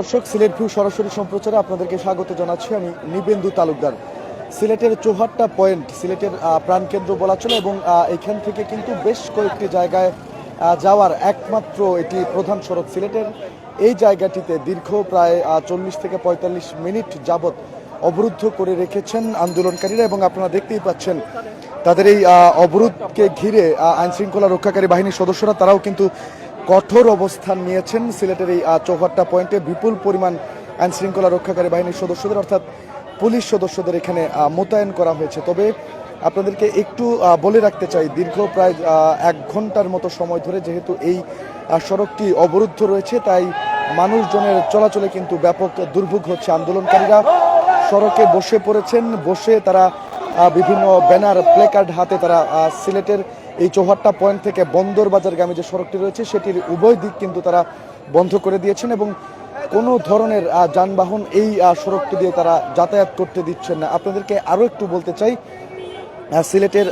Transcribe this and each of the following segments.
দর্শক, সিলেট ভিউ সরাসরি সম্প্রচারে আপনাদেরকে স্বাগত জানাচ্ছি। আমি নিবেন্দু তালুকদার। সিলেটের চৌহাট্টা পয়েন্ট, সিলেটের প্রাণকেন্দ্র বলা চলে এবং এখান থেকে কিন্তু বেশ কয়েকটি জায়গায় যাওয়ার একমাত্র এটি প্রধান সড়ক সিলেটের। এই জায়গাটিতে দীর্ঘ প্রায় চল্লিশ থেকে পঁয়তাল্লিশ মিনিট যাবত অবরুদ্ধ করে রেখেছেন আন্দোলনকারীরা এবং আপনারা দেখতেই পাচ্ছেন তাদের এই অবরোধকে ঘিরে আইনশৃঙ্খলা রক্ষাকারী বাহিনীর সদস্যরা, তারাও কিন্তু কঠোর অবস্থান নিয়েছেন। সিলেটের এই চৌহাট্টা পয়েন্টে বিপুল পরিমাণ আইন শৃঙ্খলা রক্ষাকারী বাহিনীর সদস্যদের, অর্থাৎ পুলিশ সদস্যদের এখানে মোতায়েন করা হয়েছে। তবে আপনাদেরকে একটু বলে রাখতে চাই, দীর্ঘ প্রায় এক ঘণ্টার মতো সময় ধরে যেহেতু এই সড়কটি অবরুদ্ধ রয়েছে, তাই মানুষজনের চলাচলে কিন্তু ব্যাপক দুর্ভোগ হচ্ছে আন্দোলনকারীরা। সড়কে বসে পড়েছেন, বসে তারা বিভিন্ন ব্যানার, প্লেকার্ড হাতে তারা সিলেটের এই চৌহাট্টা পয়েন্ট থেকে বন্দর বাজারগামী যে সড়কটি রয়েছে, সেটির উভয় দিক কিন্তু তারা বন্ধ করে দিয়েছেন এবং কোনো ধরনের যানবাহন এই সড়কটি দিয়ে তারা যাতায়াত করতে দিচ্ছেন না। আপনাদেরকে আরও একটু বলতে চাই সিলেটের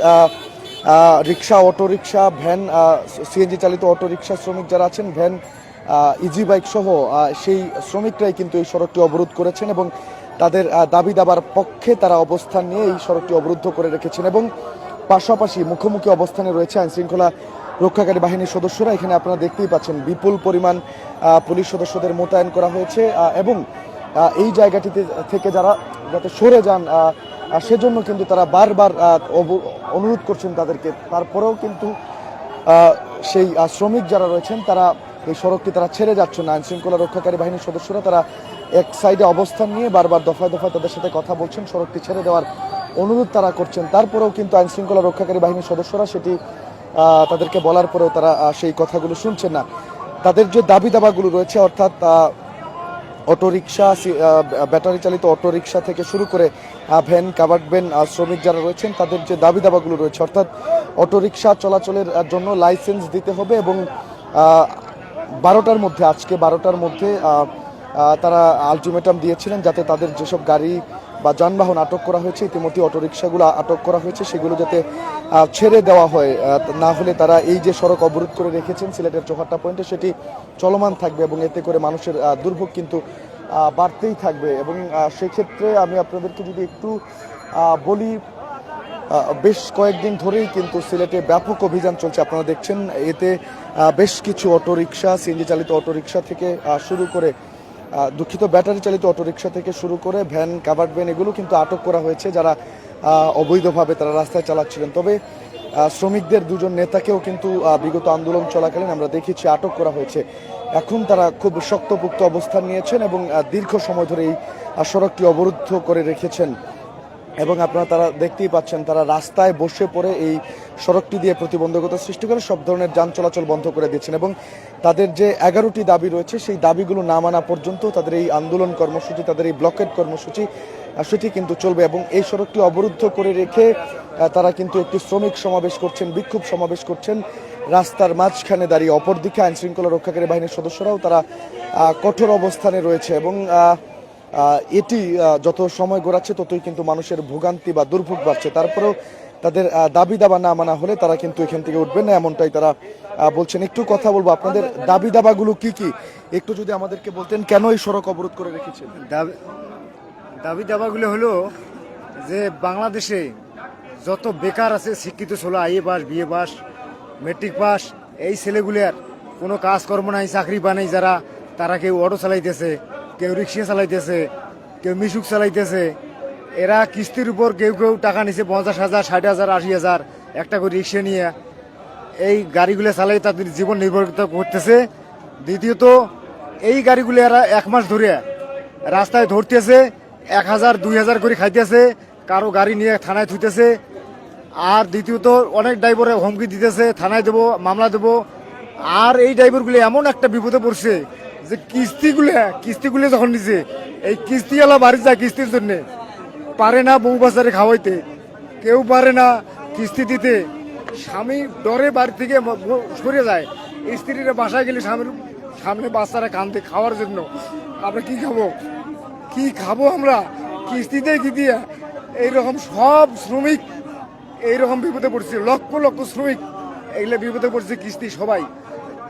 রিক্সা অটো রিক্সা ভ্যান সিএনজি চালিত অটো রিক্সা শ্রমিক যারা আছেন, ভ্যান ইজি বাইক সহ সেই শ্রমিকরাই কিন্তু এই সড়কটি অবরোধ করেছেন এবং তাদের দাবি দাবার পক্ষে তারা অবস্থান নিয়ে এই সড়কটি অবরুদ্ধ করে রেখেছেন এবং পাশাপাশি মুখোমুখি অবস্থানে রয়েছে আইন শৃঙ্খলা রক্ষাকারী বাহিনীর সদস্যরা। এখানে আপনারা দেখতেই পাচ্ছেন বিপুল পরিমাণ পুলিশ সদস্যদের মোতায়েন করা হয়েছে এবং এই জায়গাটিতে থেকে যারা যাতে সরে যান সেজন্য কিন্তু তারা বারবার অনুরোধ করছেন তাদেরকে। তারপরেও কিন্তু সেই শ্রমিক যারা রয়েছেন, তারা এই সড়কটি তারা ছেড়ে যাচ্ছেন না। আইন শৃঙ্খলা রক্ষাকারী বাহিনীর সদস্যরা তারা এক সাইডে অবস্থান নিয়ে বারবার দফায় দফায় তাদের সাথে কথা বলছেন। সড়কটি ছেড়ে দেওয়ার অনুরোধ তারা করছেন। তারপরেও কিন্তু আইন শৃঙ্খলা রক্ষাকারী বাহিনীর সদস্যরা সেটি তাদেরকে বলার পরেও তারা সেই কথাগুলো শুনছেন না। তাদের যে দাবি দাবাগুলো রয়েছে, অর্থাৎ অটোরিকশা ব্যাটারি চালিত অটোরিকশা থেকে শুরু করে ভ্যান, কাভার্ড ভ্যান শ্রমিক যারা রয়েছেন, তাদের যে দাবি দাবাগুলো রয়েছে, অর্থাৎ অটোরিকশা চলাচলের জন্য লাইসেন্স দিতে হবে এবং বারোটার মধ্যে, আজকে বারোটার মধ্যে তারা আলটিমেটাম দিয়েছিলেন যাতে তাদের যেসব গাড়ি বা যানবাহন আটক করা হয়েছে, ইতিমধ্যে অটোরিকশাগুলো আটক করা হয়েছে, সেগুলো যাতে ছেড়ে দেওয়া হয় না হলে তারা এই যে সড়ক অবরোধ করে রেখেছেন সিলেটের চৌহাট্টা পয়েন্টে, সেটি চলমান থাকবে এবং এতে করে মানুষের দুর্ভোগ কিন্তু বাড়তেই থাকবে। এবং সেক্ষেত্রে আমি আপনাদেরকে যদি একটু বলি বেশ কয়েকদিন ধরেই কিন্তু সিলেটে ব্যাপক অভিযান চলছে। আপনারা দেখছেন, এতে বেশ কিছু অটোরিকশা, সিএনজি চালিত অটোরিকশা থেকে শুরু করে দুঃখিত, ব্যাটারি চালিত অটোরিকশা থেকে শুরু করে ভ্যান, কাভার্ড ভ্যান, এগুলো কিন্তু আটক করা হয়েছে যারা অবৈধভাবে তারা রাস্তায় চালাচ্ছিলেন। তবে শ্রমিকদের দুজন নেতাকেও কিন্তু বিগত আন্দোলন চলাকালীন আমরা দেখেছি আটক করা হয়েছে। এখন তারা খুব শক্তপুক্ত অবস্থান নিয়েছেন এবং দীর্ঘ সময় ধরে এই সড়কটি অবরুদ্ধ করে রেখেছেন। এবং আপনারা তারা দেখতেই পাচ্ছেন, তারা রাস্তায় বসে পড়ে এই সড়কটি দিয়ে প্রতিবন্ধকতা সৃষ্টি করে সব ধরনের যান চলাচল বন্ধ করে দিয়েছেন এবং তাদের যে এগারোটি দাবি রয়েছে, সেই দাবিগুলো না মানা পর্যন্ত তাদের এই আন্দোলন কর্মসূচি, তাদের এই ব্লকেট কর্মসূচি সেটি কিন্তু চলবে এবং এই সড়কটি অবরুদ্ধ করে রেখে তারা কিন্তু একটি শ্রমিক সমাবেশ করছেন, বিক্ষোভ সমাবেশ করছেন। রাস্তার মাঝখানে দাঁড়িয়ে অপরদিকে আইনশৃঙ্খলা রক্ষাকারী বাহিনীর সদস্যরাও তারা কঠোর অবস্থানে রয়েছে এবং এটি যত সময় গড়াচ্ছে ততই কিন্তু মানুষের ভোগান্তি বা দুর্ভোগ বাড়ছে। তারপরেও তাদের দাবি দাবা না মানা হলে তারা কিন্তু এখান থেকে উঠবেন না, এমনটাই তারা বলছেন। একটু কথা বলব, আপনাদের দাবি দাবাগুলো কি কি? একটু যদি আমাদেরকে বলতেন, কেন এই সড়ক অবরোধ করে রেখেছেন? দাবি দাবি দাবাগুলো হলো যে বাংলাদেশে যত বেকার আছে, শিক্ষিত ছেলে, IA pass, BA pass, matric pass, এই ছেলেগুলোর কোনো কাজকর্ম নাই, চাকরি বানাই যারা, তারা কেউ অটো চালাইতেছে। কেউ রিক্সা চালাইতেছে, কেউ মিশুক চালাইতেছে, এরা কিস্তির উপর কেউ কেউ টাকা নিছে পঞ্চাশ হাজার, ষাট হাজার, আশি হাজার, একটা করে রিক্সা নিয়ে। এই গাড়িগুলো চালাই তাদের জীবন নির্ভর করতেছে। দ্বিতীয়ত, এই গাড়িগুলো এরা এক মাস ধরে রাস্তায় ধরতেছে, এক হাজার, দুই হাজার করে খাইতেছে, কারও গাড়ি নিয়ে থানায় থুইতেছে। আর দ্বিতীয়ত, অনেক ড্রাইভারে হুমকি দিতেছে, থানায় দেবো, মামলা দেবো। আর এই ড্রাইভারগুলি এমন একটা বিপদে পড়ছে যে কিস্তিগুলো কিস্তিগুলো যখন নিছে এই কিস্তিওয়ালা বাড়ি যায় কিস্তির জন্যে। পারে না বউ বাজারে খাওয়াইতে, কেউ পারে না কিস্তি দিতে। স্বামী ডরে বাড়ি থেকে সরে যায়। স্ত্রীরা বাসায় গেলে স্বামীর সামনে বাচ্চারা কান্দে খাওয়ার জন্য। আমরা কি খাব? কি খাব আমরা? কিস্তিতে কি দিয়ে? এইরকম সব শ্রমিক, এইরকম বিপদে পড়ছে। লক্ষ লক্ষ শ্রমিক এগুলো বিপদে পড়ছে কিস্তি সবাই।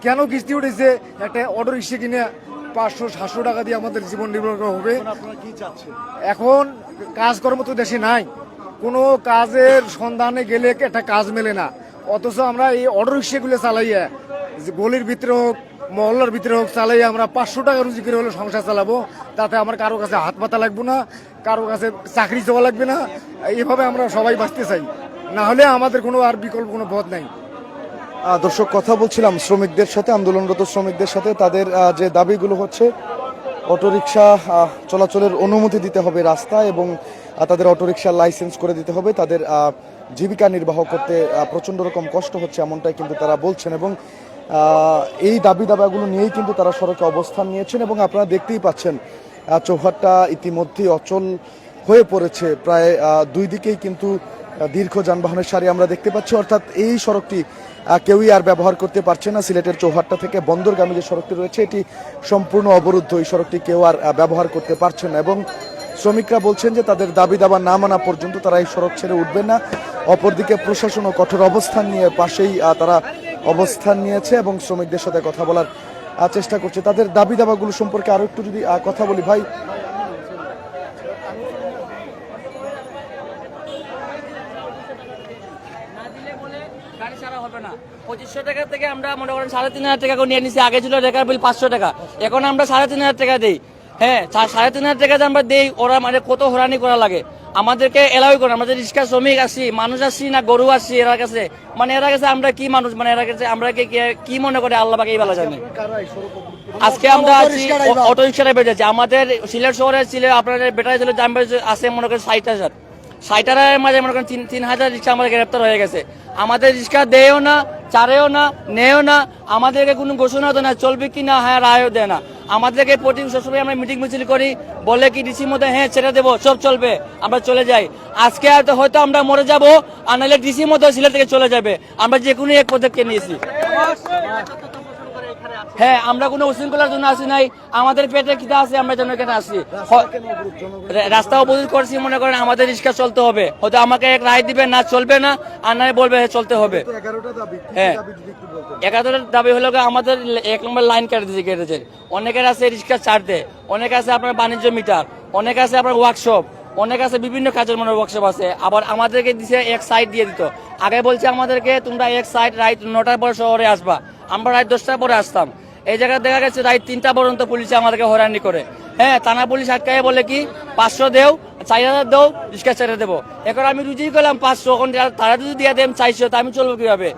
কেন কিস্তি উঠেছে? একটা অটো রিক্সা কিনে? পাঁচশো সাতশো টাকা দিয়ে আমাদের জীবন নির্ভর হবে। এখন কাজকর্ম তো দেশে নাই। কোনো কাজের সন্ধানে গেলে একটা কাজ মেলে না। অথচ আমরা এই অটো রিক্সাগুলো চালাইয়া গলির ভিতরে হোক মহল্লার ভিতরে হোক চালাইয়া আমরা পাঁচশো টাকা রুজি করে হলে সংসার চালাবো। তাতে আমার কারও কাছে হাত পাতা লাগবে না কারও কাছে চাকরি চাওয়া লাগবে না। এইভাবে আমরা সবাই বাঁচতে চাই। না হলে আমাদের কোনো আর বিকল্প কোনো পথ নাই। দর্শক, কথা বলছিলাম, শ্রমিকদের সাথে, আন্দোলনরত শ্রমিকদের সাথে। তাদের যে দাবিগুলো হচ্ছে, অটোরিকশা চলাচলের অনুমতি দিতে হবে রাস্তা এবং তাদের অটোরিকশার লাইসেন্স করে দিতে হবে। তাদের জীবিকা নির্বাহ করতে প্রচণ্ড রকম কষ্ট হচ্ছে এমনটাই কিন্তু তারা বলছেন এবং এই দাবি দাবাগুলো নিয়েই কিন্তু তারা সড়কে অবস্থান নিয়েছেন এবং আপনারা দেখতেই পাচ্ছেন চৌহাট্টা ইতিমধ্যেই অচল হয়ে পড়েছে। প্রায় দুই দিকেই কিন্তু দীর্ঘ যানবাহনের সারি আমরা দেখতে পাচ্ছি। অর্থাৎ এই সড়কটি কেউই আর ব্যবহার করতে পারছে না। সিলেটের চৌহাট্টা থেকে বন্দরগামী যে সড়কটি রয়েছে, এটি সম্পূর্ণ অবরুদ্ধ। এই সড়কটি কেউ আর ব্যবহার করতে পারছে না এবং শ্রমিকরা বলছেন যে তাদের দাবি দাবা না মানা পর্যন্ত তারা এই সড়ক ছেড়ে উঠবেন না। অপরদিকে প্রশাসনও কঠোর অবস্থান নিয়ে পাশেই তারা অবস্থান নিয়েছে এবং শ্রমিকদের সাথে কথা বলার চেষ্টা করছে। তাদের দাবি দাবাগুলো সম্পর্কে আরও একটু যদি কথা বলি ভাই না দিলে বলে গাড়ি ছাড়া হবে না। পঁচিশশো টাকা থেকে আমরা মনে করেন সাড়ে তিন হাজার টাকা করে নিয়ে নিছি আগে ছিল রেখার বিল পাঁচশো টাকা। এখন আমরা সাড়ে তিন হাজার টাকা দিই। হ্যাঁ সাড়ে তিন হাজার টাকা আমরা দেই ওরা মানে কত হরানি করা লাগে। আমাদেরকে এলাওই করে আমাদের রিক্সা শ্রমিক আসি মানুষ আসি না গরু আসি এরা কাছে। মানে এরা কাছে আমরা কি মানুষ? মানে এরা কাছে আমরা কি মনে করে? আল্লাহ বাকে এই বেলা জানে। আজকে আমরা আছি অটো রিক্সাটা বেড়েছে আমাদের সিলেট শহরে ছিল আপনাদের বেটারি ছিল আছে মনে করেন ষাট হাজার হাজারের মাঝে মনে করেন তিন তিন হাজার রিক্সা আমাদের গ্রেপ্তার হয়ে গেছে। আমাদের রিক্সা দেয়ও না, চারেও না নেও না, আমাদেরকে কোনো ঘোষণা দেয় না, চলবে কি না হ্যাঁ রায়ও দেয় না। আমাদেরকে প্রতি সবসময় আমরা মিটিং মিছিল করি, বলে কি ডিসির মধ্যে হ্যাঁ ছেড়ে দেবো, সব চলবে, আমরা চলে যাই। আজকে হয়তো আমরা মরে যাব, আর নাহলে ডিসির মধ্যে সিলেট থেকে চলে যাবে। আমরা যে কোনো এক পদক্ষেপ নিয়েছি। হ্যাঁ আমরা কোনো উশৃঙ্খলার জন্য আসি নাই। আমাদের পেটে খিদা আছে আমরা যেন এখানে আসি। রাস্তা অবরোধ? করছি মনে করেন আমাদের রিক্সা চলতে হবে। হয়তো আমাকে এক রায় দিবে না চলবে না আর না বলবে হ্যাঁ, চলতে হবে। হ্যাঁ। একাত্তরের দাবি হলো আমাদের এক নম্বর লাইন কেটে দিয়েছে কেটেছে অনেকের আছে রিক্সা ছাড়তে অনেক আছে আপনার বাণিজ্য মিটার অনেক আছে আপনার ওয়ার্কশপ অনেক আছে বিভিন্ন কাজের মনে ওয়ার্কশপ আছে। আবার আমাদেরকে দিছে এক সাইড দিয়ে দিত। আগে বলছে আমাদেরকে তোমরা এক সাইড রাইট নটার পরে শহরে আসবা। আমরা রাত দশটার পরে আসতাম। এই জায়গায় দেখা গেছে রাত তিনটা পর্যন্ত পুলিশে আমাদেরকে হয়রানি করে। হ্যাঁ থানা পুলিশ আটকায় বলে কি পাঁচশো দেও চার হাজার দেও রিক্সা ছেড়ে দেবো। এখন আমি রুজি করলাম পাঁচশো এখন তারা যদি দিয়ে দেন চাইশো তা আমি চলবো কীভাবে?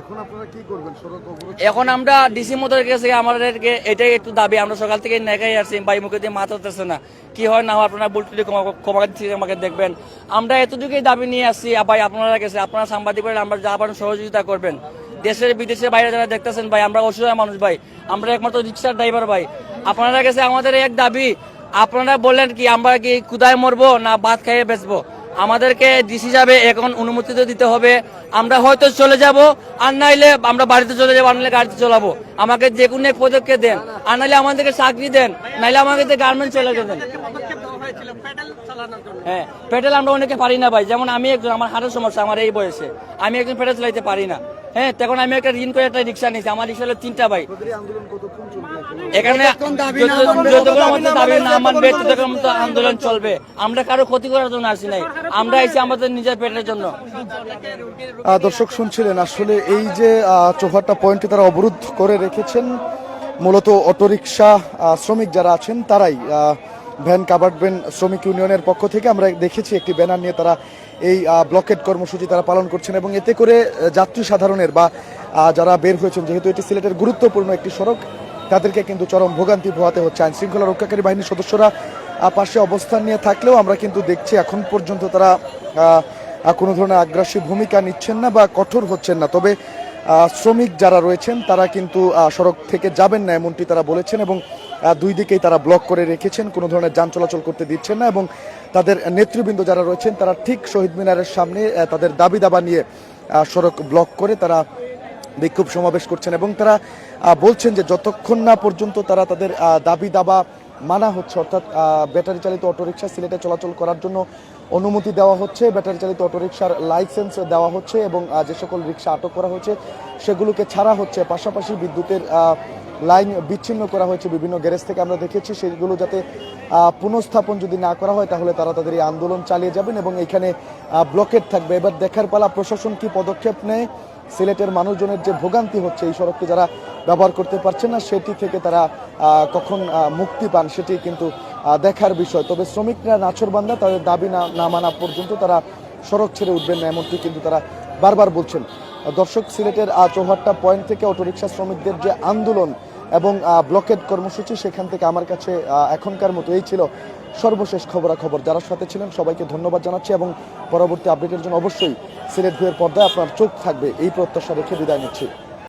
এখন আমরা ডিসি মোদের কাছে আমাদেরকে এটাই একটু দাবি আমরা সকাল থেকে নেকাই আসছি বাই মুখে দিয়ে মাথা উঠতেছে না। কি হয় না হয় আপনারা বুলটুলি ক্ষমা থেকে আমাকে দেখবেন। আমরা এতটুকুই দাবি নিয়ে আসছি ভাই আপনারা কাছে আপনারা সাংবাদিক আমরা যা পারেন সহযোগিতা করবেন। দেশের বিদেশের বাইরে যারা দেখতেছেন ভাই, আমরা অসহায় মানুষ ভাই। আমরা একমাত্র রিক্সার ড্রাইভার ভাই। আপনারা কাছে আমাদের এক দাবি, আপনারা বললেন কি, আমরা কি কুদায় মরবো না ভাত খাইয়ে বেচবো? আমাদেরকে ডিসি হিসাবে এখন অনুমতি দিতে হবে। আমরা হয়তো চলে যাব, আর নাইলে আমরা বাড়িতে চলে যাব, আর নাইলে গাড়িতে চলাবো। আমাকে যে কোনো এক পদক্ষেপ দেন, আর নাইলে আমাদেরকে চাকরি দেন, নাইলে আমাকে গার্মেন্ট চলে দেন হ্যাঁ পেটেল আমরা অনেকে পারি না ভাই। যেমন আমি একজন, আমার হাটের সমস্যা, আমার এই বয়সে। আমি একজন পেটেল চালাইতে পারি না। হ্যাঁ তখন আমি একটা ঋণ করে একটা রিক্সা নিয়েছি। আমার রিক্সা হলো তিনটা ভাই আন্দোলন চলবে এখানে যতক্ষণ আমাদের দাবি না মানবে ততক্ষণ আন্দোলন চলবে। আমরা কারও ক্ষতি করার জন্য আসি নাই। আমরা আইছি আমাদের নিজের পেটের জন্য। আহ, দর্শক শুনছিলেন আসলে এই যে চৌহাট্টা পয়েন্টে তারা অবরোধ করে রেখেছেন মূলত অটোরিকশা আহ, শ্রমিক যারা আছেন তারাই আহ, ভ্যান কাভার্ড ভ্যান শ্রমিক ইউনিয়নের পক্ষ থেকে আমরা দেখেছি একটি ব্যানার নিয়ে তারা এই ব্লকেট কর্মসূচি তারা পালন করছেন এবং এতে করে যাত্রী সাধারণের বা যারা বের হয়েছেন, যেহেতু এটি সিলেটের গুরুত্বপূর্ণ একটি সড়ক, তাদেরকে কিন্তু চরম ভোগান্তি পোহাতে হচ্ছে। আইন শৃঙ্খলা রক্ষাকারী বাহিনীর সদস্যরা পাশে অবস্থান নিয়ে থাকলেও আমরা কিন্তু দেখছি এখন পর্যন্ত তারা কোনো ধরনের আগ্রাসী ভূমিকা নিচ্ছেন না বা কঠোর হচ্ছেন না। তবে শ্রমিক যারা রয়েছেন, তারা কিন্তু সড়ক থেকে যাবেন না এমনটি তারা বলেছেন এবং দুই দিকেই তারা ব্লক করে রেখেছেন, কোনো ধরনের যান চলাচল করতে দিচ্ছেন না এবং তাদের নেতৃবৃন্দ যারা রয়েছেন, তারা ঠিক শহীদ মিনারের সামনে তাদের দাবি দাবা নিয়ে সড়ক ব্লক করে তারা বিক্ষোভ সমাবেশ করছেন এবং তারা বলছেন যে যতক্ষণ না পর্যন্ত তারা তাদের দাবি দাবা মানা হচ্ছে, অর্থাৎ ব্যাটারি চালিত অটোরিকশা সিলেটে চলাচল করার জন্য অনুমতি দেওয়া হচ্ছে ব্যাটারি চালিত অটোরিকশার লাইসেন্স দেওয়া হচ্ছে এবং যে সকল রিক্সা আটক করা হচ্ছে সেগুলোকে ছাড়া হচ্ছে। পাশাপাশি বিদ্যুতের লাইন বিচ্ছিন্ন করা হয়েছে, বিভিন্ন গ্যারেজ থেকে আমরা দেখেছি সেগুলো যাতে পুনঃস্থাপন যদি না করা হয়, তাহলে তারা তাদের এই আন্দোলন চালিয়ে যাবেন এবং এখানে ব্লকেট থাকবে। এবার দেখার পালা, প্রশাসন কি পদক্ষেপ নেয়? সিলেটের মানুষজনের যে ভোগান্তি হচ্ছে, এই সড়কটি যারা ব্যবহার করতে পারছে না, সেটি থেকে তারা কখন মুক্তি পান, সেটি কিন্তু দেখার বিষয়। তবে শ্রমিকরা নাছরবান্ধা তাদের দাবি না না মানা পর্যন্ত তারা সড়ক ছেড়ে উঠবেন না, এমনটি কিন্তু তারা বারবার বলছেন। দর্শক, সিলেটের চৌহাট্টা পয়েন্ট থেকে অটোরিকশা শ্রমিকদের যে আন্দোলন এবং ব্লকেড কর্মসূচি, সেখান থেকে আমার কাছে এখনকার মতো এই ছিল সর্বশেষ খবরাখবর। যারা সাথে ছিলেন, সবাইকে ধন্যবাদ জানাচ্ছি এবং পরবর্তী আপডেটের জন্য অবশ্যই সিলেট ভিউয়ের পর্দায় আপনার চোখ থাকবে। এই প্রত্যাশা রেখে বিদায় নিচ্ছি।